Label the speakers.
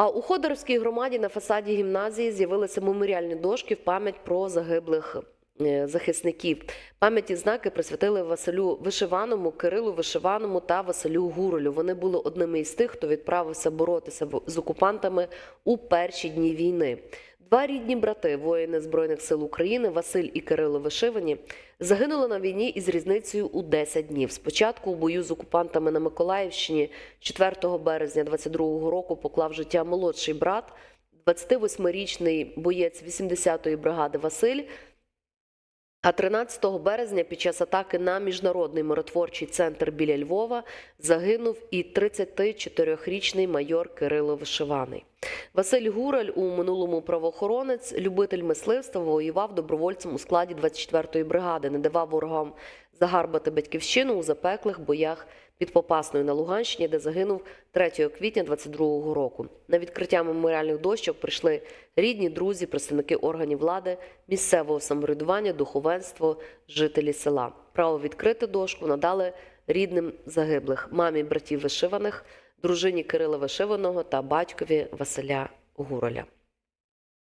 Speaker 1: А у Ходорівській громаді на фасаді гімназії з'явилися меморіальні дошки в пам'ять про загиблих е, захисників. пам'яті знаки присвятили Василю Вишиваному, Кирилу Вишиваному та Василю Гуролю. Вони були одними із тих, хто відправився боротися з окупантами у перші дні війни. Два рідні брати, воїни Збройних сил України, Василь і Кирило Вишивані, загинули на війні із різницею у 10 днів. Спочатку у бою з окупантами на Миколаївщині 4 березня 22 року поклав життя молодший брат, 28-річний боєць 80-ї бригади Василь. А 13 березня під час атаки на міжнародний миротворчий центр біля Львова загинув і 34-річний майор Кирило Вишиваний. Василь Гураль у минулому правоохоронець, любитель мисливства, воював добровольцем у складі 24-ї бригади, не давав ворогам загарбати батьківщину у запеклих боях під Попасною на Луганщині, де загинув 3 квітня 22-го року. На відкриття меморіальних дощок прийшли рідні, друзі, представники органів влади, місцевого самоврядування, духовенство, жителі села. Право відкрити дошку надали рідним загиблих, мамі братів вишиваних, дружині Кирила Вишиваного та батькові Василя Гуроля.